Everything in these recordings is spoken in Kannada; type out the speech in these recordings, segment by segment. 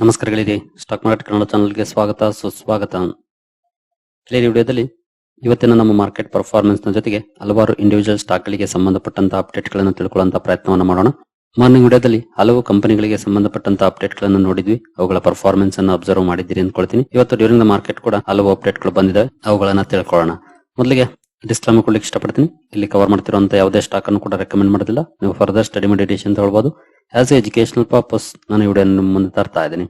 ನಮಸ್ಕಾರಗಳಿರಿ ಸ್ಟಾಕ್ ಮಾರ್ಕೆಟ್ ಕನ್ನಡ ಚಾನಲ್ಗೆ ಸ್ವಾಗತ, ಸುಸ್ವಾಗತ. ಈ ವಿಡಿಯೋದಲ್ಲಿ ಇವತ್ತಿನ ನಮ್ಮ ಮಾರ್ಕೆಟ್ ಪರ್ಫಾರ್ಮೆನ್ಸ್ನ ಜೊತೆಗೆ ಹಲವಾರು ಇಂಡಿವಿಜುವಲ್ ಸ್ಟಾಕ್ ಗಳಿಗೆ ಸಂಬಂಧಪಟ್ಟಂತಹ ಅಪ್ಡೇಟ್ಗಳನ್ನು ತಿಳ್ಕೊಳ್ಳುವಂತಹ ಪ್ರಯತ್ನವನ್ನು ಮಾಡೋಣ. ಮಾರ್ನಿಂಗ್ ವಿಡಿಯೋದಲ್ಲಿ ಹಲವು ಕಂಪನಿಗಳಿಗೆ ಸಂಬಂಧಪಟ್ಟಂತಹ ಅಪ್ಡೇಟ್ಗಳನ್ನು ನೋಡಿದ್ವಿ. ಅವುಗಳ ಪರ್ಫಾರ್ಮೆನ್ಸ್ ಅನ್ನು ಅಬ್ಸರ್ವ್ ಮಾಡಿದ್ದೀರಿ ಅಂದ್ಕೊಳ್ತೀನಿ. ಇವತ್ತು ಡ್ಯೂರಿಂಗ್ ದ ಮಾರ್ಕೆಟ್ ಕೂಡ ಹಲವು ಅಪ್ಡೇಟ್ಗಳು ಬಂದಿದೆ. ಅವುಗಳನ್ನ ತಿಳ್ಕೊಳ್ಳೋಣ. ಮೊದಲಿಗೆ ಡಿಸ್ಕ್ಲೈಮರ್ ಕೊಡ್ಲಿಕ್ಕೆ ಇಷ್ಟಪಡ್ತೀನಿ. ಇಲ್ಲಿ ಕವರ್ ಮಾಡ್ತಿರುವಂತಹ ಯಾವುದೇ ಸ್ಟಾಕ್ ಅನ್ನು ಕೂಡ ರೆಕಮೆಂಡ್ ಮಾಡೋದಿಲ್ಲ. ನೀವು ಫರ್ದರ್ ಸ್ಟಡಿ ಮಾಡಿ ಡಿಸಿಷನ್ ತಗೊಳ್ಬಹುದು ಆಸ್ ಎ ಎಜುಕೇಶನಲ್ ಪರ್ಪಸ್ ನಾನು ಈ ವಿಡಿಯೋ ಮುಂದೆ ತರ್ತಾ ಇದ್ದೀನಿ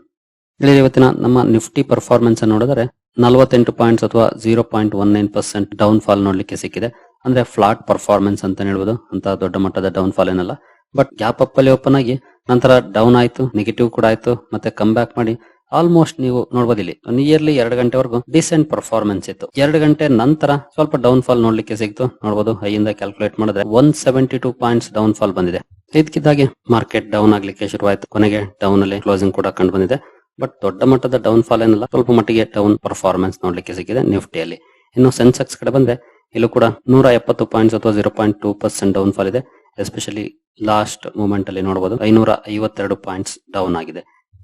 ಇಲ್ಲಿ ಇವತ್ತಿನ ನಮ್ಮ ನಿಫ್ಟಿ ಪರ್ಫಾರ್ಮೆನ್ಸ್ ಅನ್ನು ನೋಡಿದ್ರೆ ನಲವತ್ತೆಂಟು ಪಾಯಿಂಟ್ಸ್ ಅಥವಾ zero point one nine percent down fall ನೋಡ್ಲಿಕ್ಕೆ ಸಿಕ್ಕಿದೆ ಅಂದ್ರೆ ಫ್ಲಾಟ್ ಪರ್ಫಾರ್ಮೆನ್ಸ್ ಅಂತ ಹೇಳ್ಬೋದು. ಅಂತ ದೊಡ್ಡ ಮಟ್ಟದ ಡೌನ್ ಫಾಲ್ ಏನಲ್ಲ. ಬಟ್ ಗ್ಯಾಪ್ ಅಪ್ ಅಲ್ಲಿ ಓಪನ್ ಆಗಿ ನಂತರ ಡೌನ್ ಆಯ್ತು ನೆಗೆಟಿವ್ ಕೂಡ ಆಯ್ತು, ಮತ್ತೆ ಕಮ್ ಬ್ಯಾಕ್ ಮಾಡಿ ಆಲ್ಮೋಸ್ಟ್ ನೀವು ನೋಡಬಹುದು ಇಲ್ಲಿ ನಿಯರ್ಲಿ ಎರಡು ಗಂಟೆವರೆಗೂ ಡಿಸೆಂಟ್ ಪರ್ಫಾರ್ಮೆನ್ಸ್ ಇತ್ತು. ಎರಡು ಗಂಟೆ ನಂತರ ಸ್ವಲ್ಪ ಡೌನ್ ಫಾಲ್ ನೋಡ್ಲಿಕ್ಕೆ ಸಿಕ್ತು. ನೋಡಬಹುದು ಹೈಯಿಂದ ಕ್ಯಾಲ್ಕುಲೇಟ್ ಮಾಡಿದ್ರೆ one seventy two points down fall ಬಂದಿದೆ. ಇದಕ್ಕಿದ್ದಾಗೆ ಮಾರ್ಕೆಟ್ ಡೌನ್ ಆಗ್ಲಿಕ್ಕೆ ಶುರುವಾಯ್ತು. ಕೊನೆಗೆ ಡೌನ್ ಅಲ್ಲಿ ಕ್ಲೋಸಿಂಗ್ ಕೂಡ ಕಂಡು ಬಂದಿದೆ. ಬಟ್ ದೊಡ್ಡ ಮಟ್ಟದ ಡೌನ್ ಫಾಲ್ ಏನಲ್ಲ, ಸ್ವಲ್ಪ ಮಟ್ಟಿಗೆ ಡೌನ್ ಪರ್ಫಾರ್ಮೆನ್ಸ್ ನೋಡ್ಲಿಕ್ಕೆ ಸಿಕ್ಕಿದೆ ನಿಫ್ಟಿಯಲ್ಲಿ ಇನ್ನು ಸೆನ್ಸೆಕ್ಸ್ ಕಡೆ ಬಂದ್ರೆ, ಇಲ್ಲೂ ಕೂಡ ನೂರ ಎಪ್ಪತ್ತು ಪಾಯಿಂಟ್ಸ್ ಅಥವಾ zero point two percent down fall ಇದೆ. ಎಸ್ಪೆಷಲಿ ಲಾಸ್ಟ್ ಮೂಮೆಂಟ್ ಅಲ್ಲಿ ನೋಡಬಹುದು ಐನೂರ ಐವತ್ತೆರಡು ಪಾಯಿಂಟ್ಸ್ ಡೌನ್ ಆಗಿದೆ.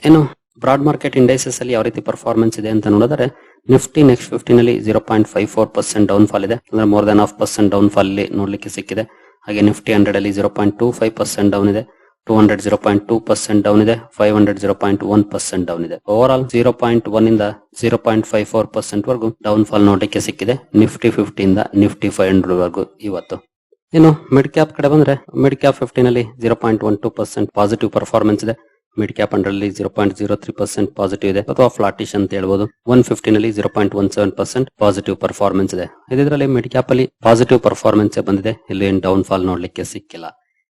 ಇನ್ನು ಬ್ರಾಡ್ ಮಾರ್ಕೆಟ್ ಇಂಡೈಸಸ್ ಅಲ್ಲಿ ಯಾವ ರೀತಿ ಪರ್ಫಾರ್ಮೆನ್ಸ್ ಇದೆ ಅಂತ ನೋಡಿದ್ರೆ Nifty next ಫಿಫ್ಟಿನಲ್ಲಿ zero point five four percent down fall ಇದೆ. ಅಂದ್ರೆ more than half percent down fall ನೋಡ್ಲಿಕ್ಕೆ ಸಿಕ್ಕಿದೆ. ಹಾಗೆ ನಿಫ್ಟಿ ಹಂಡ್ರೆಡ್ ಅಲ್ಲಿ zero point two five percent down ಇದೆ two hundred zero point two percent down ಇದೆ five hundred zero point one percent down ಇದೆ. Over all zero point one ಇಂದ zero point five four percent ವರೆಗೂ ಡೌನ್ ಫಾಲ್ ನೋಡಲಿಕ್ಕೆ ಸಿಕ್ಕಿದೆ, ನಿಫ್ಟಿ ಫಿಫ್ಟಿ ಇಂದ ನಿಫ್ಟಿ ಫೈವ್ ಹಂಡ್ರೆಡ್ ವರೆಗೂ ಇವತ್ತು. ಇನ್ನು ಮಿಡ್ ಕ್ಯಾಪ್ ಕಡೆ ಬಂದ್ರೆ mid cap ಫಿಫ್ಟಿನಲ್ಲಿ zero point one two percent positive performance ಇದೆ. ಮಿಡ್ ಕ್ಯಾಪ್ ಅಂಡ್ರಲ್ಲಿ ಅಲ್ಲಿ zero point zero three percent positive ಇದೆ. ಅಥವಾ ಫ್ಲಾಟಿಶ್ ಅಂತ ಹೇಳ್ಬೋದು. ಒನ್ ಫಿಫ್ಟಿನ್ ಅಲ್ಲಿ zero point one seven percent positive performance ಇದೆ. ಇದರಲ್ಲಿ ಮಿಡ್ ಕ್ಯಾಪ್ ಅಲ್ಲಿ ಪಾಸಿಟಿವ್ ಪರ್ಫಾರ್ಮೆನ್ಸ್ ಬಂದಿದೆ. ಇಲ್ಲಿ ಡೌನ್ ಫಾಲ್ ನೋಡ್ಲಿಕ್ಕೆ ಸಿಕ್ಕಿಲ್ಲ.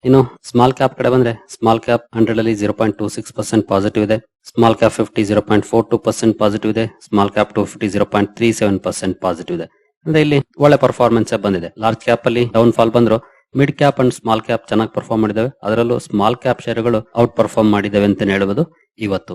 ಇನ್ನು ಸ್ಮಾಲ್ ಕ್ಯಾಪ್ ಕಡೆ ಬಂದ್ರೆ ಸ್ಮಾಲ್ ಕ್ಯಾಪ್ ಹಂಡ್ರೆಡ್ ಅಲ್ಲಿ zero point two six percent positive ಇದೆ. Small cap fifty zero point four two percent positive ಇದೆ. Small cap two fifty zero point three seven percent positive ಇದೆ. ಅಂದ್ರೆ ಇಲ್ಲಿ ಒಳ್ಳೆ ಪರ್ಫಾರ್ಮೆನ್ಸ್ ಬಂದಿದೆ. ಲಾರ್ಜ್ ಕ್ಯಾಪ್ ಅಲ್ಲಿ ಡೌನ್ ಫಾಲ್ ಬಂದ್ರು mid cap and small cap ಚೆನ್ನಾಗಿ ಪರ್ಫಾರ್ಮ್ ಮಾಡಿದಾವೆ ಅದರಲ್ಲೂ ಸ್ಮಾಲ್ ಕ್ಯಾಪ್ ಶೇರ್ಗಳು ಔಟ್ ಪರ್ಫಾರ್ಮ್ ಮಾಡಿದಾವೆ ಅಂತ ಹೇಳಬಹುದು ಇವತ್ತು.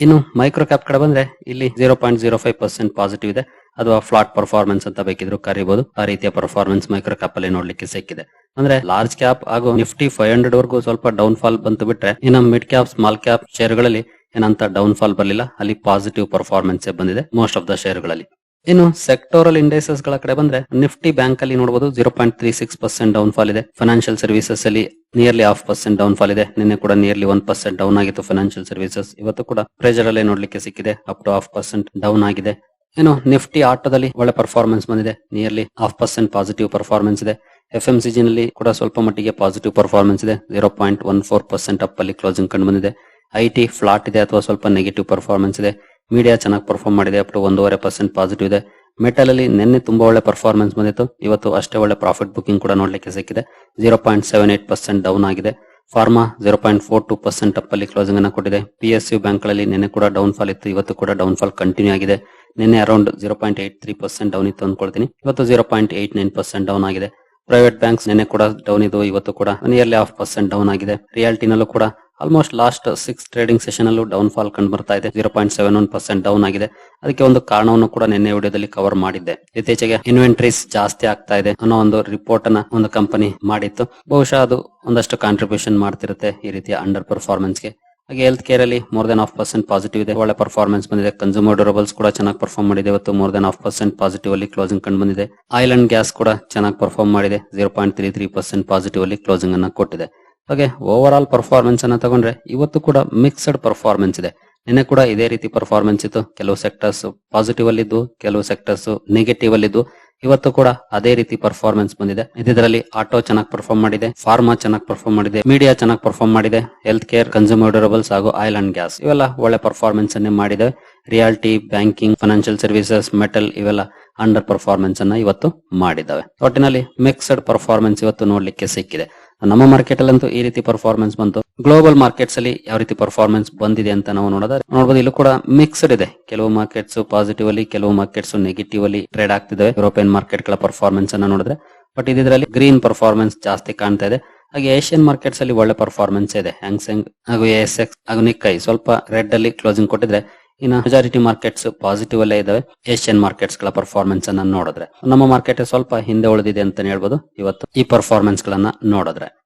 ಇನ್ನು ಮೈಕ್ರೋ ಕ್ಯಾಪ್ ಕಡೆ ಬಂದ್ರೆ ಇಲ್ಲಿ zero point zero five percent positive ಇದೆ. ಅಥವಾ ಫ್ಲಾಟ್ ಪರ್ಫಾರ್ಮೆನ್ಸ್ ಅಂತ ಬೇಕಿದ್ರು ಕರಿಬಹುದು ಆ ರೀತಿಯ ಪರ್ಫಾರ್ಮೆನ್ಸ್ ಮೈಕ್ರೋ ಕ್ಯಾಪ್ ಅಲ್ಲಿ ನೋಡ್ಲಿಕ್ಕೆ ಸಿಕ್ಕಿದೆ. ಅಂದ್ರೆ ಲಾರ್ಜ್ ಕ್ಯಾಪ್ ಹಾಗೂ ನಿಫ್ಟಿ ಫೈವ್ ಹಂಡ್ರೆಡ್ ವರೆಗೂ ಸ್ವಲ್ಪ ಡೌನ್ ಫಾಲ್ ಬಂತು ಬಿಟ್ರೆ ಇನ್ನು ಮಿಡ್ ಕ್ಯಾಪ್ ಸ್ಮಾಲ್ ಕ್ಯಾಪ್ ಶೇರ್ಗಳಲ್ಲಿ ಏನಂತ ಡೌನ್ ಫಾಲ್ ಬರಲಿಲ್ಲ. ಅಲ್ಲಿ ಪಾಸಿಟಿವ್ ಪರ್ಫಾರ್ಮೆನ್ಸ್ ಬಂದಿದೆ ಮೋಸ್ಟ್ ಆಫ್ ದ ಶೇರ್ಗಳಲ್ಲಿ ಇನ್ನು ಸೆಕ್ಟೋರಲ್ ಇಂಡೆಕ್ಸಸ್ಗಳ ಕಡೆ ಬಂದ್ರೆ ನಿಫ್ಟಿ ಬ್ಯಾಂಕ್ ಅಲ್ಲಿ ನೋಡಬಹುದು zero point three six percent down fall ಇದೆ. ಫೈನಾನ್ಷಿಯಲ್ ಸರ್ವಿಸಸ್ ಅಲ್ಲಿ nearly half percent down fall ಇದೆ. ನಿನ್ನೆ ಕೂಡ ನಿಯರ್ಲಿ ಒನ್ ಪರ್ಸೆಂಟ್ ಡೌನ್ ಆಗಿತ್ತು ಫೈನಾನ್ಷಿಯಲ್ ಸರ್ವಿಸಸ್ ಇವತ್ತು ಕೂಡ ಪ್ರೆಜರ್ ಅಲ್ಲೇ ನೋಡ್ಲಿಕ್ಕೆ ಸಿಕ್ಕಿದೆ. Up to half percent down ಆಗಿದೆ. ಏನು ನಿಫ್ಟಿ ಆಟೋದಲ್ಲಿ ಒಳ್ಳೆ ಪರ್ಫಾರ್ಮೆನ್ಸ್ ಬಂದಿದೆ. Nearly half percent positive performance ಇದೆ. ಎಫ್ ಎಂ ನಲ್ಲಿ ಕೂಡ ಸ್ವಲ್ಪ ಮಟ್ಟಿಗೆ ಪಾಸಿಟಿವ್ ಪರ್ಫಾರ್ಮೆನ್ಸ್ ಇದೆ. Zero point one four percent up ಅಲ್ಲಿ ಕ್ಲೋಸಿಂಗ್ ಕಂಡು ಬಂದಿದೆ. ಐ ಟಿ ಫ್ಲಾಟ್ ಇದೆ ಅಥವಾ ಸ್ವಲ್ಪ ನೆಗೆಟಿವ್ ಪರ್ಫಾರ್ಮೆನ್ಸ್ ಇದೆ. ಮೀಡಿಯಾ ಚೆನ್ನಾಗಿ ಪರ್ಫಾರ್ಮ್ ಮಾಡಿದೆ ಅಪ್ ಟು ಒಂದೂವರೆ ಪರ್ಸೆಂಟ್ ಪಾಸಿಟಿವ್ ಇದೆ. ಮೆಟಲ್ ಅಲ್ಲಿ ನಿನ್ನೆ ತುಂಬಾ ಒಳ್ಳೆ ಪರ್ಫಾರ್ಮೆನ್ಸ್ ಬಂದಿತ್ತು. ಇವತ್ತು ಅಷ್ಟೇ ಒಳ್ಳೆ ಪ್ರಾಫಿಟ್ ಬುಕಿಂಗ್ ಕೂಡ ನೋಡ್ಲಿಕ್ಕೆ ಸಿಕ್ಕಿದೆ. Zero point seven eight percent down ಆಗಿದೆ. Pharma zero point four two percent up ಅಲ್ಲಿ ಕ್ಲೋಸಿಂಗ್ ಅನ್ನ ಕೊಟ್ಟಿದೆ. ಪಿ ಎಸ್ ಯು ಬ್ಯಾಂಕ್ಗಳಲ್ಲಿ ನಿನ್ನೆ ಕೂಡ ಡೌನ್ ಫಾಲ್ ಇತ್ತು. ಇವತ್ತು ಕೂಡ ಡೌನ್ ಫಾಲ್ ಕಂಟಿನ್ಯೂ ಆಗಿದೆ. ನಿನ್ನೆ around zero point eight three percent down ಇತ್ತು ಅಂದ್ಕೊಳ್ತೀನಿ ಇವತ್ತು zero point eight nine percent down ಆಗಿದೆ. ಪ್ರೈವೇಟ್ ಬ್ಯಾಂಕ್ಸ್ ನಿನ್ನೆ ಕೂಡ ಡೌನ್ ಇದು ಇವತ್ತು ಕೂಡ ನಿಯರ್ಲಿ ಹಾಫ್ ಪರ್ಸೆಂಟ್ ಡೌನ್ ಆಗಿದೆ. ರಿಯಾಲಿಟಿನಲ್ಲೂ ಕೂಡ almost last six trading session ಅಲ್ಲೂ ಡೌನ್ ಫಾಲ್ ಕಂಡು ಬರ್ತಾ ಇದೆ. Zero point seven one percent down ಆಗಿದೆ. ಅದಕ್ಕೆ ಒಂದು ಕಾರಣವನ್ನು ಕೂಡ ನಿನ್ನೆ ವಿಡಿಯೋದಲ್ಲಿ ಕವರ್ ಮಾಡಿದ್ದೆ. ಇತ್ತೀಚೆಗೆ ಇನ್ವೆಂಟ್ರೀಸ್ ಜಾಸ್ತಿ ಆಗ್ತಾ ಇದೆ ಅನ್ನೋ ಒಂದು ರಿಪೋರ್ಟ್ ಅನ್ನ ಒಂದು ಕಂಪನಿ ಮಾಡಿತ್ತು. ಬಹುಶಃ ಅದು ಒಂದಷ್ಟು ಕಾಂಟ್ರಿಬ್ಯೂಷನ್ ಮಾಡ್ತಿರುತ್ತೆ ಈ ರೀತಿಯ ಅಂಡರ್ ಪರ್ಫಾರ್ಮೆನ್ಸ್ಗೆ. ಹಾಗೆ ಹೆಲ್ತ್ ಕೇರ್ ಅಲ್ಲಿ more than half percent positive ಇದೆ. ಒಳ್ಳೆ ಪರ್ಫಾರ್ಮೆನ್ಸ್ ಬಂದಿದೆ. ಕನ್ಸ್ಯೂಮರ್ ಡ್ಯೂರಬಲ್ಸ್ ಕೂಡ ಚೆನ್ನಾಗಿ ಪರ್ಫಾರ್ಮ್ ಮಾಡಿದೆ. ಇವತ್ತು more than half percent positive ಅಲ್ಲಿ ಕ್ಲೋಸಿಂಗ್ ಕಂಡು ಬಂದಿದೆ. ಆಯಿಲ್ ಅಂಡ್ ಗ್ಯಾಸ್ ಕೂಡ ಚೆನ್ನಾಗಿ ಪರ್ಫಾರ್ಮ್ ಮಾಡಿದೆ. Zero point three three percent positive ಅಲ್ಲಿ ಕ್ಲೋಸಿಂಗ್ ಅನ್ನ ಕೊಟ್ಟಿದೆ. ಹಾಗೆ ಓವರ್ ಆಲ್ ಪರ್ಫಾರ್ಮೆನ್ಸ್ ಅನ್ನ ತಗೊಂಡ್ರೆ ಇವತ್ತು ಕೂಡ ಮಿಕ್ಸ್ಡ್ ಪರ್ಫಾರ್ಮೆನ್ಸ್ ಇದೆ. ನಿನ್ನೆ ಕೂಡ ಇದೇ ರೀತಿ ಪರ್ಫಾರ್ಮೆನ್ಸ್ ಇತ್ತು. ಕೆಲವು ಸೆಕ್ಟರ್ಸ್ ಪಾಸಿಟಿವ್ ಅಲ್ಲಿದ್ದು, ಕೆಲವು ಸೆಕ್ಟರ್ಸ್ ನೆಗೆಟಿವ್ ಅಲ್ಲಿದ್ದು. ಇವತ್ತು ಕೂಡ ಅದೇ ರೀತಿ ಪರ್ಫಾರ್ಮೆನ್ಸ್ ಬಂದಿದೆ. ಇದರಲ್ಲಿ ಆಟೋ ಚೆನ್ನಾಗಿ ಪರ್ಫಾರ್ಮ್ ಮಾಡಿದೆ ಫಾರ್ಮಾ ಚೆನ್ನಾಗಿ ಪರ್ಫಾರ್ಮ್ ಮಾಡಿದೆ ಮೀಡಿಯಾ ಚೆನ್ನಾಗಿ ಪರ್ಫಾರ್ಮ್ ಮಾಡಿದೆ ಹೆಲ್ತ್ ಕೇರ್ ಕನ್ಸ್ಯೂಮರ್ ಡ್ಯೂರಬಲ್ಸ್ ಹಾಗೂ ಆಯಿಲ್ ಅಂಡ್ ಗ್ಯಾಸ್ ಇವೆಲ್ಲ ಒಳ್ಳೆ ಪರ್ಫಾರ್ಮೆನ್ಸ್ ಅನ್ನೇ ಮಾಡಿದೆ. Reality banking financial services metal ಇವೆಲ್ಲ ಅಂಡರ್ ಪರ್ಫಾರ್ಮೆನ್ಸ್ ಅನ್ನ ಇವತ್ತು ಮಾಡಿದ್ದಾವೆ. ಒಟ್ಟಿನಲ್ಲಿ ಮಿಕ್ಸ್ಡ್ ಪರ್ಫಾರ್ಮೆನ್ಸ್ ಇವತ್ತು ನೋಡ್ಲಿಕ್ಕೆ ಸಿಕ್ಕಿದೆ. ನಮ್ಮ ಮಾರ್ಕೆಟ್ ಅಲ್ಲಂತೂ ಈ ರೀತಿ ಪರ್ಫಾರ್ಮೆನ್ಸ್ ಬಂತು. ಗ್ಲೋಬಲ್ ಮಾರ್ಕೆಟ್ಸ್ ಅಲ್ಲಿ ಯಾವ ರೀತಿ ಪರ್ಫಾರ್ಮೆನ್ಸ್ ಬಂದಿದೆ ಅಂತ ನಾವು ನೋಡಿದ್ರೆ ನೋಡಬಹುದು ಇಲ್ಲೂ ಕೂಡ ಮಿಕ್ಸ್ಡ್ ಇದೆ. ಕೆಲವು ಮಾರ್ಕೆಟ್ಸ್ ಪಾಸಿಟಿವ್ ಅಲ್ಲಿ, ಕೆಲವು ಮಾರ್ಕೆಟ್ಸ್ ನೆಗೆಟಿವ್ ಅಲ್ಲಿ ಟ್ರೇಡ್ ಆಗ್ತಿದ್ದಾವೆ. ಯುರೋಪಿಯನ್ ಮಾರ್ಕೆಟ್ಗಳ ಪರ್ಫಾರ್ಮೆನ್ಸ್ ಅನ್ನ ನೋಡಿದ್ರೆ. ಬಟ್ ಇದರಲ್ಲಿ ಗ್ರೀನ್ ಪರ್ಫಾರ್ಮೆನ್ಸ್ ಜಾಸ್ತಿ ಕಾಣ್ತಾ ಇದೆ. ಹಾಗೆ ಏಷ್ಯನ್ ಮಾರ್ಕೆಟ್ಸ್ ಅಲ್ಲಿ ಒಳ್ಳೆ ಪರ್ಫಾರ್ಮೆನ್ಸ್ ಇದೆ. ಹ್ಯಾಂಗ್ಸೆಂಗ್ ಹಾಗೂ ಎಸ್ ಎಕ್ಸ್ ಹಾಗೂ ನಿಕ್ಕೈ ಸ್ವಲ್ಪ ರೆಡ್ ಅಲ್ಲಿ ಕ್ಲೋಸಿಂಗ್ ಕೊಟ್ಟಿದ್ರೆ ಇನ್ನು ಮೆಜಾರಿಟಿ ಮಾರ್ಕೆಟ್ಸ್ ಪಾಸಿಟಿವ್ ಅಲ್ಲೇ ಇದಾವೆ. ಏಷ್ಯನ್ ಮಾರ್ಕೆಟ್ಸ್ಗಳ ಪರ್ಫಾರ್ಮೆನ್ಸ್ ಅನ್ನ ನೋಡಿದ್ರೆ. ನಮ್ಮ ಮಾರ್ಕೆಟ್ ಸ್ವಲ್ಪ ಹಿಂದೆ ಉಳಿದಿದೆ ಅಂತ ಹೇಳ್ಬೋದು. ಇವತ್ತು ಈ ಪರ್ಫಾರ್ಮೆನ್ಸ್ ಗಳನ್ನ ನೋಡಿದ್ರೆ.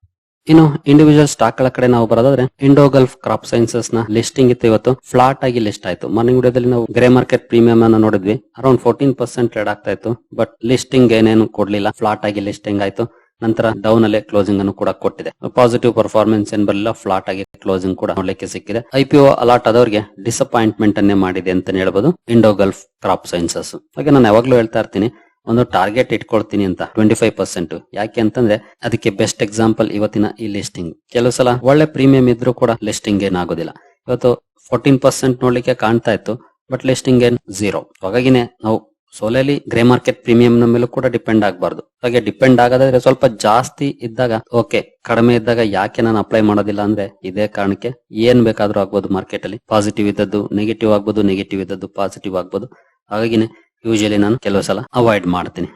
ಇನ್ನು ಇಂಡಿವಿಜುವಲ್ ಸ್ಟಾಕ್ಗಳ ಕಡೆ ನಾವು ಬರೋದಾದ್ರೆ ಇಂಡೋ ಗಲ್ಫ್ ಕ್ರಾಪ್ ಸೈನ್ಸಸ್ನ ಲಿಸ್ಟಿಂಗ್ ಇತ್ತು ಇವತ್ತು. ಫ್ಲಾಟ್ ಆಗಿ ಲಿಸ್ಟ್ ಆಯ್ತು. ಮಾರ್ನಿಂಗ್ ವಿಡಿಯೋದಲ್ಲಿ ನಾವು ಗ್ರೇ ಮಾರ್ಕೆಟ್ ಪ್ರೀಮಿಯಂ ಅನ್ನ ನೋಡಿದ್ವಿ. ಅರೌಂಡ್ ಫೋರ್ಟೀನ್ ಪರ್ಸೆಂಟ್ ಟ್ರೇಡ್ ಆಗ್ತಾ ಇತ್ತು. ಬಟ್ ಲಿಸ್ಟಿಂಗ್ ಏನೇನು ಕೊಡ್ಲಿಲ್ಲ. ಫ್ಲಾಟ್ ಆಗಿ ಲಿಸ್ಟಿಂಗ್ ಆಯ್ತು. ನಂತರ ಡೌನ್ ಅಲ್ಲೇ ಕ್ಲೋಸಿಂಗ್ ಅನ್ನು ಕೂಡ ಕೊಟ್ಟಿದೆ. ಪಾಸಿಟಿವ್ ಪರ್ಫಾರ್ಮೆನ್ಸ್ ಏನ್ ಫ್ಲಾಟ್ ಆಗಿ ಕ್ಲೋಸಿಂಗ್ ಕೂಡ ನೋಡ್ಲಿಕ್ಕೆ ಸಿಕ್ಕಿದೆ. ಐಪಿಒ ಅಲಾಟ್ ಆದವರಿಗೆ ಡಿಸಪಾಯಿಂಟ್ಮೆಂಟ್ ಅನ್ನೇ ಮಾಡಿದೆ ಅಂತ ಹೇಳ್ಬೋದು. ಇಂಡೋ ಗಲ್ಫ್ ಕ್ರಾಪ್ ಸೈನ್ಸಸ್ ಹಾಗೆ ನಾನು ಯಾವಾಗ್ಲೂ ಹೇಳ್ತಾ ಇರ್ತೀನಿ, ಒಂದು ಟಾರ್ಗೆಟ್ ಇಟ್ಕೊಳ್ತೀನಿ ಅಂತ ಟ್ವೆಂಟಿ ಫೈವ್ ಪರ್ಸೆಂಟ್ ಯಾಕೆ ಅಂತಂದ್ರೆ, ಅದಕ್ಕೆ ಬೆಸ್ಟ್ ಎಕ್ಸಾಂಪಲ್ ಇವತ್ತಿನ ಈ ಲಿಸ್ಟಿಂಗ್ ಕೆಲವು ಸಲ ಒಳ್ಳೆ ಪ್ರೀಮಿಯಂ ಇದ್ರೂ ಕೂಡ ಲಿಸ್ಟಿಂಗ್ ಏನಾಗೋದಿಲ್ಲ ಇವತ್ತು ಫೋರ್ಟೀನ್ ಪರ್ಸೆಂಟ್ ನೋಡ್ಲಿಕ್ಕೆ ಕಾಣ್ತಾ ಇತ್ತು ಬಟ್ ಲಿಸ್ಟಿಂಗ್ ಏನ್ ಝೀರೋ ಹಾಗಾಗಿನೇ ನಾವು ಸೋಲಲ್ಲಿ ಗ್ರೇ ಮಾರ್ಕೆಟ್ ಪ್ರೀಮಿಯಂ ನ ಮೇಲೂ ಕೂಡ ಡಿಪೆಂಡ್ ಆಗಬಾರ್ದು. ಹಾಗೆ ಡಿಪೆಂಡ್ ಆಗೋದಾದ್ರೆ ಸ್ವಲ್ಪ ಜಾಸ್ತಿ ಇದ್ದಾಗ ಓಕೆ ಕಡಿಮೆ ಇದ್ದಾಗ ಯಾಕೆ ನಾನು ಅಪ್ಲೈ ಮಾಡೋದಿಲ್ಲ ಅಂದ್ರೆ ಇದೇ ಕಾರಣಕ್ಕೆ ಏನ್ ಬೇಕಾದ್ರೂ ಆಗ್ಬೋದು ಮಾರ್ಕೆಟ್ ಅಲ್ಲಿ. ಪಾಸಿಟಿವ್ ಇದ್ದದ್ದು ನೆಗೆಟಿವ್ ಆಗ್ಬೋದು ನೆಗೆಟಿವ್ ಇದ್ದದ್ದು ಪಾಸಿಟಿವ್ ಆಗ್ಬೋದು. ಹಾಗಾಗಿನೇ ಯೂಶಲಿ ನಾನು ಕೆಲವು ಸಲ ಅವಾಯ್ಡ್ ಮಾಡ್ತೀನಿ.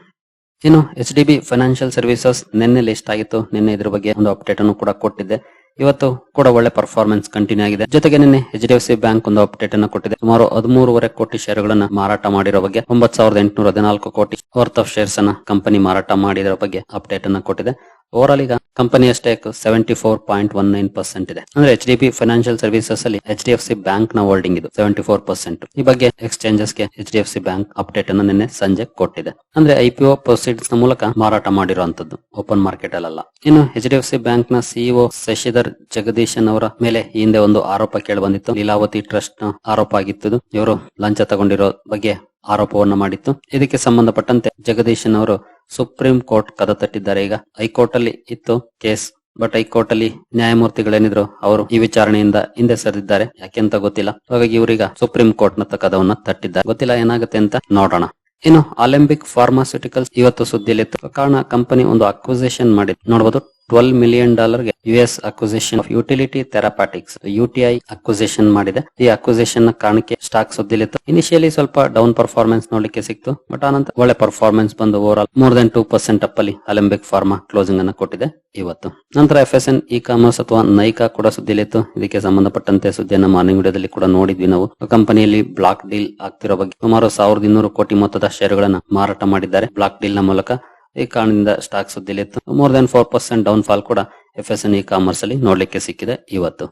ಇನ್ನು H D B financial services ನಿನ್ನೆ ಲಿಸ್ಟ್ ಆಗಿತ್ತು. ನಿನ್ನೆ ಇದ್ರ ಬಗ್ಗೆ ಒಂದು ಅಪ್ಡೇಟ್ ಅನ್ನು ಕೂಡ ಕೊಟ್ಟಿದ್ದೆ. ಇವತ್ತು ಕೂಡ ಒಳ್ಳೆ ಪರ್ಫಾರ್ಮೆನ್ಸ್ ಕಂಟಿನ್ಯೂ ಆಗಿದೆ. ಜೊತೆಗೆ ನಿನ್ನೆ H D F C bank ಒಂದು ಅಪ್ಡೇಟ್ ಅನ್ನು ಕೊಟ್ಟಿದೆ. ಸುಮಾರು ಹದಿಮೂರುವರೆ ಕೋಟಿ ಷೇರುಗಳನ್ನು ಮಾರಾಟ ಮಾಡಿರೋ ಬಗ್ಗೆ, ಒಂಬತ್ತು ಸಾವಿರದ ಎಂಟುನೂರ ಹದಿನಾಲ್ಕು ಕೋಟಿ ವರ್ತ್ ಆಫ್ ಶೇರ್ಸ್ ಅನ್ನ ಕಂಪನಿ ಮಾರಾಟ ಮಾಡಿರೋ ಬಗ್ಗೆ ಅಪ್ಡೇಟ್ ಅನ್ನ ಕೊಟ್ಟಿದೆ. ಓವರ್ ಈಗ ಕಂಪನಿಯ stake seventy four point one nine percent ಇದೆ. ಅಂದ್ರೆ H D P financial services ಅಲ್ಲಿ ಎಚ್ ಡಿ ಎಫ್ ಸಿ ಬ್ಯಾಂಕ್ನ ಹೋಲ್ಡಿಂಗ್ ಇದು ಸೆವೆಂಟಿ ಫೋರ್ ಪರ್ಸೆಂಟ್ ಈ ಬಗ್ಗೆ ಎಕ್ಸ್ಚೇಂಜಸ್ಗೆ H D F C bank update ಅನ್ನು ನಿನ್ನೆ ಸಂಜೆ ಕೊಟ್ಟಿದೆ. ಅಂದ್ರೆ ಐಪಿಒ ಪ್ರೊಸೀಡ್ಸ್ನ ಮೂಲಕ ಮಾರಾಟ ಮಾಡಿರುವಂತದ್ದು ಓಪನ್ ಮಾರ್ಕೆಟ್ ಅಲ್ಲ ಇನ್ನು ಎಚ್ ಡಿ ಎಫ್ ಸಿ ಬ್ಯಾಂಕ್ನ ಸಿಇಒ ಶಶಿಧರ್ ಜಗದೀಶನ್ ಅವರ ಮೇಲೆ ಹಿಂದೆ ಒಂದು ಆರೋಪ ಕೇಳಿ ಬಂದಿತ್ತು ಲೀಲಾವತಿ ಟ್ರಸ್ಟ್ನ ಆರೋಪ ಆಗಿತ್ತು ಇವರು ಲಂಚ ತಗೊಂಡಿರೋ ಬಗ್ಗೆ ಆರೋಪವನ್ನು ಮಾಡಿತ್ತು. ಇದಕ್ಕೆ ಸಂಬಂಧಪಟ್ಟಂತೆ ಜಗದೀಶನ್ ಅವರು ಸುಪ್ರೀಂ ಕೋರ್ಟ್ ಕದ ತಟ್ಟಿದ್ದಾರೆ. ಈಗ ಹೈಕೋರ್ಟ್ ಅಲ್ಲಿ ಇತ್ತು ಕೇಸ್, ಬಟ್ ಹೈಕೋರ್ಟ್ ಅಲ್ಲಿ ನ್ಯಾಯಮೂರ್ತಿಗಳೇನಿದ್ರು ಅವರು ಈ ವಿಚಾರಣೆಯಿಂದ ಹಿಂದೆ ಸರಿದಿದ್ದಾರೆ. ಯಾಕೆಂತ ಗೊತ್ತಿಲ್ಲ. ಹಾಗಾಗಿ ಇವರೀಗ ಸುಪ್ರೀಂ ಕೋರ್ಟ್ನ ಕದವನ್ನ ತಟ್ಟಿದ್ದಾರೆ. ಗೊತ್ತಿಲ್ಲ ಏನಾಗುತ್ತೆ ಅಂತ ನೋಡೋಣ. ಇನ್ನು ಅಲೆಂಬಿಕ್ ಫಾರ್ಮಾಸ್ಯೂಟಿಕಲ್ಸ್ ಇವತ್ತು ಸುದ್ದಿಯಲ್ಲಿತ್ತು. ಕಾರಣ ಕಂಪನಿ ಒಂದು ಅಕ್ವಿಸೇಷನ್ ಮಾಡಿ ನೋಡಬಹುದು twelve million dollar U S acquisition of utility therapeutics UTI acquisition ಮಾಡಿದೆ. ಈ ಅಕ್ವಿಸೇಷನ್ ಕಾರಣಕ್ಕೆ ಸ್ಟಾಕ್ ಸುದ್ದಿಲಿತ್ತು ಇನಿಷಿಯಲಿ ಸ್ವಲ್ಪ ಡೌನ್ ಪರ್ಫಾರ್ಮೆನ್ಸ್ ನೋಡ್ಲಿಕ್ಕೆ ಸಿಕ್ತು ಬಟ್ ಆನಂತರ ಒಳ್ಳೆ ಪರ್ಫಾರ್ಮೆನ್ಸ್ ಬಂದು over all more than two percent up ಅಲ್ಲಿ ಅಲೆಂಬಿಕ್ ಫಾರ್ಮಾ ಕ್ಲೋಸಿಂಗ್ ಅನ್ನು ಕೊಟ್ಟಿದೆ ಇವತ್ತು. ನಂತರ F S N E commerce ಅಥವಾ ನೈಕಾ ಕೂಡ ಸುದ್ದಿಲಿತ್ತು ಇದಕ್ಕೆ ಸಂಬಂಧಪಟ್ಟಂತೆ ಸುದ್ದಿಯನ್ನು ಮಾರ್ನಿಂಗ್ ವಿಡಿಯೋದಲ್ಲಿ ಕೂಡ ನೋಡಿದ್ವಿ ನಾವು. ಕಂಪನಿಯಲ್ಲಿ ಬ್ಲಾಕ್ ಡೀಲ್ ಆಗ್ತಿರೋ ಬಗ್ಗೆ ಸುಮಾರು ಸಾವಿರದ ಇನ್ನೂರು ಕೋಟಿ ಮೊತ್ತದ ಷೇರುಗಳನ್ನ ಮಾರಾಟ ಮಾಡಿದ್ದಾರೆ. ಬ್ಲಾಕ್ ಡೀಲ್ನ ಮೂಲಕ ಈ ಕಾರಣದಿಂದ stock ಸುದ್ದಿಲಿತ್ತು more than four percent down fall ಕೂಡ F S N E commerce ಅಲ್ಲಿ ನೋಡ್ಲಿಕ್ಕೆ ಸಿಕ್ಕಿದೆ ಇವತ್ತು.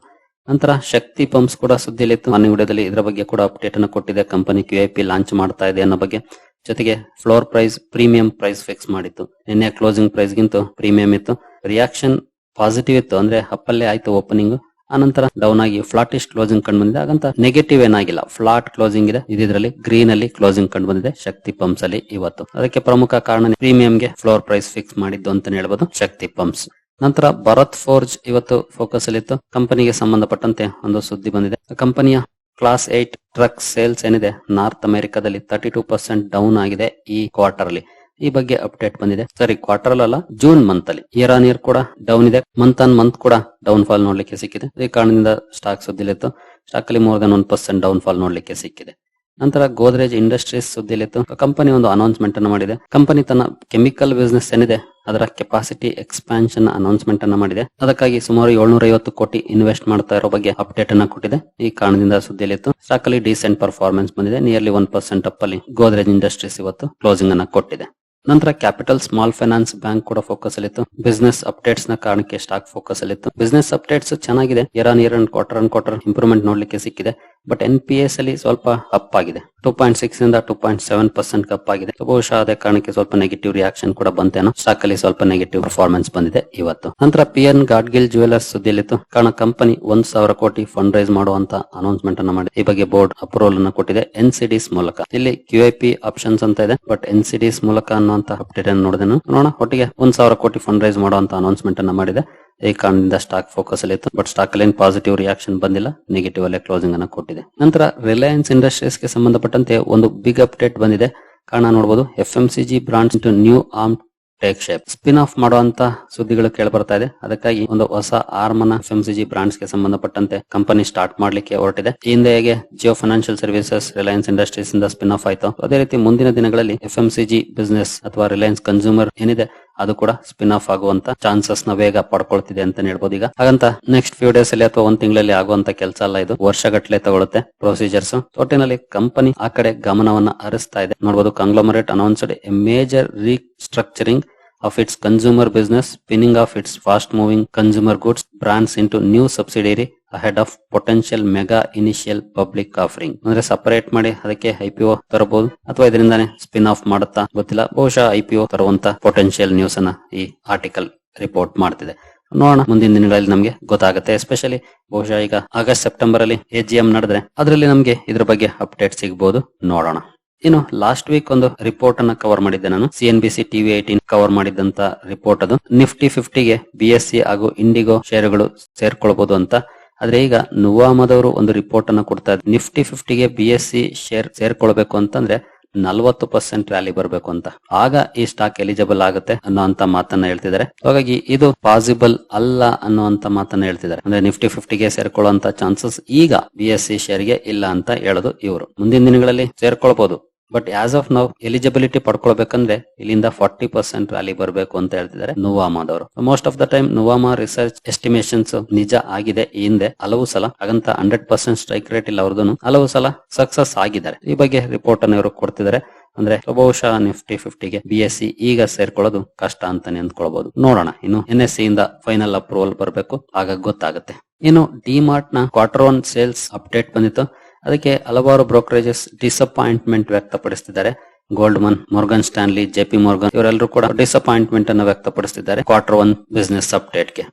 ನಂತರ ಶಕ್ತಿ ಪಂಪ್ಸ್ ಕೂಡ ಸುದ್ದಿಲಿತ್ತು ಮಾರ್ನಿಂಗ್ ಇದರ ಬಗ್ಗೆ ಕೂಡ ಅಪ್ಡೇಟ್ ಅನ್ನು ಕೊಟ್ಟಿದೆ. ಕಂಪನಿ ಕ್ಯೂ ಐ ಲಾಂಚ್ ಮಾಡ್ತಾ ಇದೆ ಅನ್ನೋ ಬಗ್ಗೆ. ಜೊತೆಗೆ floor price premium price fix ಮಾಡಿತ್ತು. ನಿನ್ನೆ ಕ್ಲೋಸಿಂಗ್ ಪ್ರೈಸ್ ಗಿಂತ ಪ್ರೀಮಿಯಂ ಇತ್ತು. ರಿಯಾಕ್ಷನ್ ಪಾಸಿಟಿವ್ ಇತ್ತು. ಅಂದ್ರೆ ಅಪ್ಪಲ್ಲೇ ಆಯ್ತು ಓಪನಿಂಗ್ ಆನಂತರ ಡೌನ್ ಆಗಿ ಫ್ಲಾಟಿಶ್ ಕ್ಲೋಸಿಂಗ್ ಕಂಡು ಬಂದಿದೆ. ಹಾಗಂತ ನೆಗೆಟಿವ್ ಏನಾಗಿಲ್ಲ. ಫ್ಲಾಟ್ ಕ್ಲೋಸಿಂಗ್ ಇದೆ. ಇದರಲ್ಲಿ ಗ್ರೀನ್ ಅಲ್ಲಿ ಕ್ಲೋಸಿಂಗ್ ಕಂಡು ಬಂದಿದೆ. ಶಕ್ತಿ ಪಂಪ್ಸ್ ಅಲ್ಲಿ ಇವತ್ತು. ಅದಕ್ಕೆ ಪ್ರಮುಖ ಕಾರಣ ಪ್ರೀಮಿಯಂಗೆ ಫ್ಲೋರ್ ಪ್ರೈಸ್ ಫಿಕ್ಸ್ ಮಾಡಿದ್ದು ಅಂತ ಹೇಳ್ಬೋದು. ಶಕ್ತಿ ಪಂಪ್ಸ್ ನಂತರ ಭರತ್ ಫೋರ್ಜ್ ಇವತ್ತು ಫೋಕಸ್ ಅಲ್ಲಿ ಇತ್ತು. ಕಂಪನಿಗೆ ಸಂಬಂಧಪಟ್ಟಂತೆ ಒಂದು ಸುದ್ದಿ ಬಂದಿದೆ. ಕಂಪನಿಯ ಕ್ಲಾಸ್ ಏಟ್ ಟ್ರಕ್ ಸೇಲ್ಸ್ ಏನಿದೆ? ನಾರ್ತ್ ಅಮೆರಿಕಾದಲ್ಲಿ ತರ್ಟಿ ಟೂ ಪರ್ಸೆಂಟ್ ಡೌನ್ ಆಗಿದೆ ಈ ಕ್ವಾರ್ಟರ್ ಅಲ್ಲಿ. ಈ ಬಗ್ಗೆ ಅಪ್ಡೇಟ್ ಬಂದಿದೆ. ಸರಿ ಕ್ವಾರ್ಟರ್ ಅಲ್ಲ ಜೂನ್ ಮಂತ್ ಅಲ್ಲಿ. ಇಯರ್ ಆನ್ ಇಯರ್ ಕೂಡ ಡೌನ್ ಇದೆ. ಮಂತ್ ಆನ್ ಮಂತ್ ಕೂಡ ಡೌನ್ ಫಾಲ್ ನೋಡ್ಲಿಕ್ಕೆ ಸಿಕ್ಕಿದೆ. ಈ ಕಾರಣದಿಂದ ಸ್ಟಾಕ್ ಸುದ್ದಿಲಿತ್ತು. ಸ್ಟಾಕ್ ಅಲ್ಲಿ more than one percent down fall ನೋಡ್ಲಿಕ್ಕೆ ಸಿಕ್ಕಿದೆ. ನಂತರ ಗೋದ್ರೇಜ್ ಇಂಡಸ್ಟ್ರೀಸ್ ಸುದ್ದಿಲಿತ್ತು. ಕಂಪನಿ ಒಂದು ಅನೌನ್ಸ್ಮೆಂಟ್ ಅನ್ನು ಮಾಡಿದೆ. ಕಂಪನಿ ತನ್ನ ಕೆಮಿಕಲ್ ಬಿಸ್ನೆಸ್ ಏನಿದೆ, ಅದರ ಕೆಪಾಸಿಟಿ ಎಕ್ಸ್ಪಾನ್ಷನ್ ಅನೌನ್ಸ್ಮೆಂಟ್ ಅನ್ನ ಮಾಡಿದೆ. ಅದಕ್ಕಾಗಿ ಸುಮಾರು ಏಳ್ನೂರ ಐವತ್ತು ಕೋಟಿ ಇನ್ವೆಸ್ಟ್ ಮಾಡ್ತಾ ಇರೋ ಬಗ್ಗೆ ಅಪ್ಡೇಟ್ ಅನ್ನ ಕೊಟ್ಟಿದೆ. ಈ ಕಾರಣದಿಂದ ಸುದ್ದಿಯಲ್ಲಿತ್ತು ಸ್ಟಾಕ್ ಅಲ್ಲಿ ಡೀಸೆಂಟ್ ಪರ್ಫಾರ್ಮೆನ್ಸ್ ಬಂದಿದೆ. ನಿಯರ್ಲಿ ಒನ್ ಪರ್ಸೆಂಟ್ ಅಪ್ ಅಲ್ಲಿ ಗೋದ್ರೇಜ್ ಇಂಡಸ್ಟ್ರೀಸ್ ಇವತ್ತು ಕ್ಲೋಸಿಂಗ್ ಅನ್ನ ಕೊಟ್ಟಿದೆ. ನಂತರ ಕ್ಯಾಪಿಟಲ್ ಸ್ಮಾಲ್ ಫೈನಾನ್ಸ್ ಬ್ಯಾಂಕ್ ಕೂಡ ಫೋಕಸ್ ಅಲ್ಲಿತ್ತು. ಬಿಸ್ನೆಸ್ ಅಪ್ಡೇಟ್ಸ್ನ ಕಾರಣಕ್ಕೆ ಸ್ಟಾಕ್ ಫೋಕಸ್ ಅಲ್ಲಿತ್ತು. ಬಿಸ್ನೆಸ್ ಅಪ್ಡೇಟ್ಸ್ ಚೆನ್ನಾಗಿದೆ. Year on year and quarter and quarter improvement ನೋಡ್ಲಿಕ್ಕೆ ಸಿಕ್ಕಿದೆ. ಬಟ್ ಎನ್ ಪಿ ಎಸ್ ಅಲ್ಲಿ ಸ್ವಲ್ಪ ಅಪ್ ಆಗಿದೆ. ಟೂ ಪಾಯಿಂಟ್ ಸಿಕ್ಸ್ ಇಂದ two point seven percent up ಆಗಿದೆ. ಬಹುಶಃ ಅದೇ ಕಾರಣಕ್ಕೆ ಸ್ವಲ್ಪ ನೆಗೆಟಿವ್ ರಿಯಾಕ್ಷನ್ ಕೂಡ ಬಂತೇನೋ. ಸ್ಟಾಕ್ ಅಲ್ಲಿ ಸ್ವಲ್ಪ ನೆಗೆಟಿವ್ ಪರ್ಫಾರ್ಮೆನ್ಸ್ ಬಂದಿದೆ ಇವತ್ತು. ನಂತರ ಪಿ ಎನ್ ಗಾಡ್ಗಿಲ್ ಜುವೆಲರ್ಸ್ ಸುದ್ದಿಯಲ್ಲಿತ್ತು. ಕಾರಣ ಕಂಪನಿ ಒಂದ್ ಸಾವಿರ ಕೋಟಿ ಫಂಡ್ ರೈಸ್ ಮಾಡುವಂತ ಅನೌನ್ಸ್ಮೆಂಟ್ ಅನ್ನ ಮಾಡಿದೆ. ಈ ಬಗ್ಗೆ ಬೋರ್ಡ್ ಅಪ್ರೂವಲ್ ಅನ್ನು ಕೊಟ್ಟಿದೆ ಎನ್ ಸಿಡಿಸ್ ಮೂಲಕ. ಇಲ್ಲಿ ಕ್ಯೂ ಐ ಪಿ ಆಪ್ಷನ್ಸ್ ಅಂತ ಇದೆ ಬಟ್ ಎನ್ ಸಿಡಿಸ್ ಮೂಲಕ ಅನ್ನುವಂತ ಅಪ್ಡೇಟ್ ಅನ್ನು ನೋಡಿದೆ ನೋಡೋಣ, ಒಟ್ಟಿಗೆ ಒಂದ್ ಸಾವಿರ ಕೋಟಿ ಫಂಡ್ ರೈಸ್ ಮಾಡುವಂತ ಅನೌನ್ಸ್ಮೆಂಟ್ ಅನ್ನ ಮಾಡಿದೆ. ಈ ಕಾರಣದಿಂದ ಸ್ಟಾಕ್ ಫೋಕಸ್ ಅಲ್ಲಿ ಇತ್ತು ಬಟ್ ಸ್ಟಾಕ್ ಅಲ್ಲಿ ಪಾಸಿಟಿವ್ ರಿಯಾಕ್ಷನ್ ಬಂದಿಲ್ಲ ನೆಗೆಟಿವ್ ಅಲ್ಲೇ ಕ್ಲೋಸಿಂಗ್ ಅನ್ನ ಕೊಟ್ಟಿದೆ. ನಂತರ ರಿಲಯನ್ಸ್ ಇಂಡಸ್ಟ್ರೀಸ್ಗೆ ಸಂಬಂಧಪಟ್ಟಂತೆ ಒಂದು ಬಿಗ್ ಅಪ್ಡೇಟ್ ಬಂದಿದೆ. ಕಾರಣ ನೋಡಬಹುದು F M C G branch into new arm take shape spin off ಮಾಡುವಂತ ಸುದ್ದಿಗಳು ಕೇಳಿ ಬರ್ತಾ ಇದೆ. ಅದಕ್ಕಾಗಿ ಒಂದು ಹೊಸ ಆರ್ಮನ ಎಫ್ ಎಂ ಸಿ ಜಿ ಬ್ರಾಂಡ್ಸ್ಗೆ ಸಂಬಂಧಪಟ್ಟಂತೆ ಕಂಪನಿ ಸ್ಟಾರ್ಟ್ ಮಾಡ್ಲಿಕ್ಕೆ ಹೊರಟಿದೆ. ಹಿಂದೆ ಹೇಗೆ Jio financial services Reliance industries ಇಂದ ಸ್ಪಿನ್ ಆಫ್ ಆಯ್ತು. ಅದೇ ರೀತಿ ಮುಂದಿನ ದಿನಗಳಲ್ಲಿ F M C G business ಅಥವಾ ರಿಲಯನ್ಸ್ ಕನ್ಸ್ಯೂಮರ್ ಏನಿದೆ ಅದು ಕೂಡ ಸ್ಪಿನ್ ಆಫ್ ಆಗುವಂತ ಚಾನ್ಸಸ್ನ ವೇಗ ಪಡ್ಕೊಳ್ತಿದೆ ಅಂತ ಹೇಳ್ಬೋದು ಈಗ. ಹಾಗಂತ ನೆಕ್ಸ್ಟ್ ಫ್ಯೂ ಡೇಸ್ ಅಲ್ಲಿ ಅಥವಾ ಒಂದ್ ತಿಂಗಳಲ್ಲಿ ಆಗುವಂತ ಕೆಲಸ ಅಲ್ಲ ಇದು ವರ್ಷಗಟ್ಟಲೆ ತಗೊಳುತ್ತೆ ಪ್ರೊಸೀಜರ್ಸ್ ಒಟ್ಟಿನಲ್ಲಿ ಕಂಪನಿ ಆ ಕಡೆ ಗಮನವನ್ನ ಹರಿಸ್ತಾ ಇದೆ. ನೋಡಬಹುದು conglomerate announced a major restructuring of its consumer business, spinning off its fast moving consumer goods brands into new subsidiary ahead of potential mega initial public offering ಅಂದ್ರೆ ಸಪರೇಟ್ ಮಾಡಿ ಅದಕ್ಕೆ ಐಪಿಒ ತರಬಹುದು ಅಥವಾ ಇದರಿಂದಾನೇ ಸ್ಪಿನ್ ಆಫ್ ಮಾಡುತ್ತಾ ಗೊತ್ತಿಲ್ಲ. ಬಹುಶಃ ಐಪಿಒ ತರುವಂತ ಪೊಟೆನ್ಶಿಯಲ್ ನ್ಯೂಸ್ ಅನ್ನ ಈ ಆರ್ಟಿಕಲ್ ರಿಪೋರ್ಟ್ ಮಾಡ್ತಿದೆ. ನೋಡೋಣ ಮುಂದಿನ ದಿನಗಳಲ್ಲಿ ನಮಗೆ ಗೊತ್ತಾಗುತ್ತೆ. ಎಸ್ಪೆಷಲಿ ಬಹುಶಃ ಈಗ ಆಗಸ್ಟ್ ಸೆಪ್ಟೆಂಬರ್ ಅಲ್ಲಿ ಎ ಜಿ ಎಂ ನಡೆದ್ರೆ ಅದರಲ್ಲಿ ನಮಗೆ ಇದ್ರ ಬಗ್ಗೆ ಅಪ್ಡೇಟ್ ಸಿಗಬಹುದು ನೋಡೋಣ. ಇನ್ನು ಲಾಸ್ಟ್ ವೀಕ್ ಒಂದು ರಿಪೋರ್ಟ್ ಅನ್ನ ಕವರ್ ಮಾಡಿದ್ದೆ ನಾನು. C N B C TV eighteen cover ಮಾಡಿದಂತ ರಿಪೋರ್ಟ್ ಅದು. ನಿಫ್ಟಿ ಫಿಫ್ಟಿಗೆ ಬಿ ಎಸ್ ಸಿ ಹಾಗೂ ಇಂಡಿಗೋ ಶೇರುಗಳು ಸೇರ್ಕೊಳ್ಬಹುದು ಅಂತ ಆದ್ರೆ ಈಗ ನುವಾಮದವರು ಒಂದು ರಿಪೋರ್ಟ್ ಅನ್ನ ಕೊಡ್ತಾ ಇದ್ದಾರೆ. ನಿಫ್ಟಿ ಫಿಫ್ಟಿಗೆ ಬಿ ಎಸ್ ಸಿ ಶೇರ್ ಸೇರ್ಕೊಳ್ಬೇಕು ಅಂತಂದ್ರೆ ನಲ್ವತ್ತು ಪರ್ಸೆಂಟ್ ವ್ಯಾಲಿ ಬರಬೇಕು ಅಂತ. ಆಗ ಈ ಸ್ಟಾಕ್ ಎಲಿಜಿಬಲ್ ಆಗುತ್ತೆ ಅನ್ನುವಂತ ಮಾತನ್ನ ಹೇಳ್ತಿದ್ದಾರೆ. ಹಾಗಾಗಿ ಇದು ಪಾಸಿಬಲ್ ಅಲ್ಲ ಅನ್ನುವಂತ ಮಾತನ್ನ ಹೇಳ್ತಿದ್ದಾರೆ. ಅಂದ್ರೆ ನಿಫ್ಟಿ ಫಿಫ್ಟಿಗೆ ಸೇರ್ಕೊಳ್ಳುವಂತ ಚಾನ್ಸಸ್ ಈಗ ಬಿ ಎಸ್ ಸಿ ಶೇರ್ಗೆ ಇಲ್ಲ ಅಂತ ಹೇಳೋದು ಇವರು. ಮುಂದಿನ ದಿನಗಳಲ್ಲಿ ಸೇರ್ಕೊಳ್ಬಹುದು ಬಟ್ ಆಸ್ ಆಫ್ ನಾವು ಎಲಿಜಿಬಿಲಿಟಿ ಪಡ್ಕೊಳ್ಬೇಕಂದ್ರೆ ಇಲ್ಲಿಂದ ಫಾರ್ಟಿ ಪರ್ಸೆಂಟ್ ವ್ಯಾಲಿ ಬರಬೇಕು ಅಂತ ಹೇಳ್ತಿದ್ದಾರೆ ನುವಾಮಾದವರು. Most of the time Nuvama research estimations ನಿಜ ಆಗಿದೆ ಈ ಹಿಂದೆ. ಹಲವು ಸಲ ಹಾಗಂತ ಹಂಡ್ರೆಡ್ ಪರ್ಸೆಂಟ್ ಸ್ಟ್ರೈಕ್ ರೇಟ್ ಇಲ್ಲ ಅವ್ರದ್ದು ಹಲವು ಸಲ ಸಕ್ಸಸ್ ಆಗಿದ್ದಾರೆ. ಈ ಬಗ್ಗೆ ರಿಪೋರ್ಟ್ ಅನ್ನು ಇವರು ಕೊಡ್ತಿದ್ದಾರೆ. ಅಂದ್ರೆ, ಬಹುಶಃ ನಿಫ್ಟಿ ಫಿಫ್ಟಿಗೆ ಬಿ ಎಸ್ ಸಿ ಈಗ ಸೇರ್ಕೊಳ್ಳೋದು ಕಷ್ಟ ಅಂತಾನೆ ಅಂದ್ಕೊಳ್ಬಹುದು ನೋಡೋಣ. ಇನ್ನು ಎನ್ ಎಸ್ ಸಿ ಇಂದ ಫೈನಲ್ ಅಪ್ರೂವಲ್ ಬರಬೇಕು. ಆಗ ಗೊತ್ತಾಗುತ್ತೆ. ಇನ್ನು ಡಿಮಾರ್ಟ್ನ ಕ್ವಾರ್ಟರ್ ಒನ್ ಸೇಲ್ಸ್ ಅಪ್ಡೇಟ್ ಬಂದಿತ್ತು. ಅದಕ್ಕೆ ಹಲವಾರು ಬ್ರೋಕರೇಜಸ್ ಡಿಸಪಾಯಿಂಟ್ಮೆಂಟ್ ವ್ಯಕ್ತಪಡಿಸಿದ್ದಾರೆ Goldman Morgan Stanley JP Morgan ಇವರೆಲ್ಲರೂ ಕೂಡ ಡಿಸಪಾಯಿಂಟ್ಮೆಂಟ್ ಅನ್ನು ವ್ಯಕ್ತಪಡಿಸುತ್ತಿದ್ದಾರೆ ಕ್ವಾರ್ಟರ್ ಒನ್ ಬಿಸ್ನೆಸ್ ಅಪ್ಡೇಟ್ಗೆ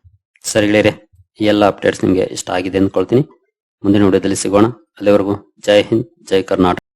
ಸರಿ ಗೆಳೆಯರೆ, ಈ ಎಲ್ಲ ಅಪ್ಡೇಟ್ಸ್ ನಿಮಗೆ ಇಷ್ಟ ಆಗಿದೆ ಅಂದ್ಕೊಳ್ತೀನಿ. ಮುಂದಿನ ವಿಡಿಯೋದಲ್ಲಿ ಸಿಗೋಣ. ಅಲ್ಲಿವರೆಗೂ ಜೈ ಹಿಂದ್, ಜೈ ಕರ್ನಾಟಕ.